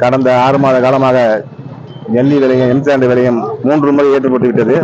கடந்த ஆறு மாத காலமாக நெல்லி விலையும் எம்சாண்டு விலையும் மூன்று முறை ஏற்றுப்பட்டு விட்டது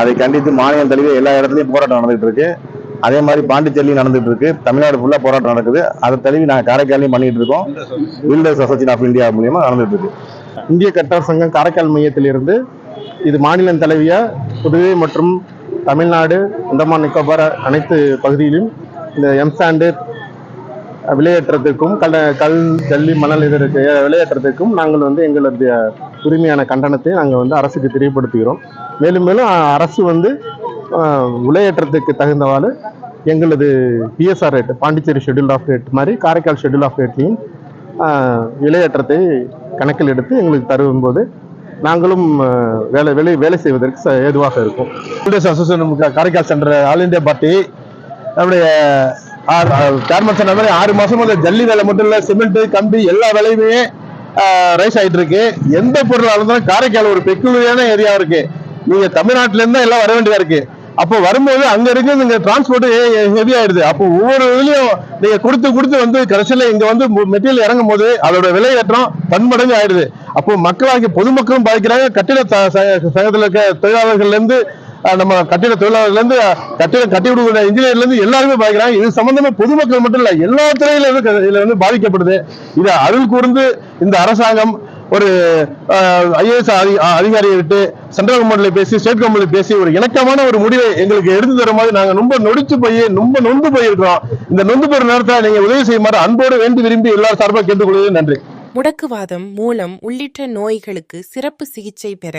அதை கண்டித்து மாநிலம் தலைவர் எல்லா இடத்துலையும் போராட்டம் நடந்துட்டு இருக்கு அதே மாதிரி பாண்டிச்சேரியும் நடந்துட்டு இருக்கு தமிழ்நாடு ஃபுல்லா போராட்டம் நடக்குது. அதை தழுவி நாங்கள் காரைக்காலையும் பண்ணிட்டு இருக்கோம். பில்டர்ஸ் அசோசியேஷன் ஆஃப் இந்தியா மூலியமா நடந்துட்டு இருக்கு இந்திய கட்டார் சங்கம் காரைக்கால் மையத்திலிருந்து இது மாநிலம் தழுவிய புதுவை மற்றும் தமிழ்நாடு அந்தமான் நிக்கோபார் அனைத்து பகுதியிலும் இந்த எம்சாண்டு விலையேற்றத்திற்கும் கல் கல் ஜல்லி மணல் இதற்கு விளையேற்றத்துக்கும் நாங்கள் வந்து எங்களுடைய உரிமையான கண்டனத்தை நாங்கள் வந்து அரசுக்கு தெரியப்படுத்துகிறோம். மேலும் மேலும் அரசு வந்து அஹ், விலையேற்றத்துக்கு தகுந்தவாறு எங்களது PSR rate Pondicherry schedule of rate மாதிரி காரைக்கால் ஷெட்யூல் ஆஃப் ரேட்லையும் விலையேற்றத்தை கணக்கில் எடுத்து எங்களுக்கு தரும்போது நாங்களும் வேலை வேலை வேலை செய்வதற்கு ச- ஏதுவாக இருக்கும். பில்டர்ஸ் அசோசியேஷன் காரைக்கால் சென்ற ஆல் இந்தியா பார்ட்டி நம்முடைய சேர்மன் சொன்ன மாதிரி ஆறு மாசம் வந்து ஜல்லி வேலை மட்டும் இல்ல சிமெண்ட் கம்பி எல்லா வேலையுமே ரைஸ் ஆயிட்டு இருக்கு. எந்த பொருளாக இருந்தாலும் காரைக்கால் ஒரு பெக்குலியான ஏரியா இருக்கு. நீங்க தமிழ்நாட்டுல இருந்தா எல்லாம் வர வேண்டியதா இருக்கு. அப்போ வரும்போது அங்க இருக்கு நீங்க டிரான்ஸ்போர்ட் ஹெவி ஆயிடுது. அப்போ ஒவ்வொரு இதுலயும் நீங்க கொடுத்து கொடுத்து வந்து கடைசியில இங்க வந்து மெட்டீரியல் இறங்கும் போது அதோட விலையேற்றம் பன்மடங்கு ஆயிடுது. அப்போ மக்களாகி பொதுமக்களும் பாதிக்கிறாங்க. கட்டிட ச- சங்கத்துல இருக்க தொழிலாளர்கள்ல இருந்து நம்ம கட்டிட தொழிலாளர்லேருந்து கட்டிட கட்டிடம் கட்டி விடுகிற இன்ஜினியர்லேருந்து எல்லாருமே பாதிக்கிறாங்க. இது சம்பந்தமா பொதுமக்கள் மட்டும் இல்லை எல்லா துறையிலிருந்து இதில் வந்து பாதிக்கப்படுது. இதை அருள் கூர்ந்து இந்த அரசாங்கம் ஒரு ஐஏஎஸ் அதிகாரியை விட்டு சென்ட்ரல் கவர்மெண்ட்ல பேசி ஸ்டேட் கவர்மெண்ட்ல பேசி ஒரு இணக்கமான ஒரு முடிவை எங்களுக்கு எடுத்து தர மாதிரி நாங்க ரொம்ப நொடிச்சு போய் ரொம்ப நொந்து போயிருக்கிறோம். இந்த நொந்து போற நேரத்தை நீங்க உதவி செய்யுமாறு அன்போடு வேண்டி விரும்பி எல்லாரும் சார்பாக கேட்டுக்கொள்வது நன்றி. முடக்குவாதம் மூலம் உள்ளிட்ட நோய்களுக்கு சிறப்பு சிகிச்சை பெற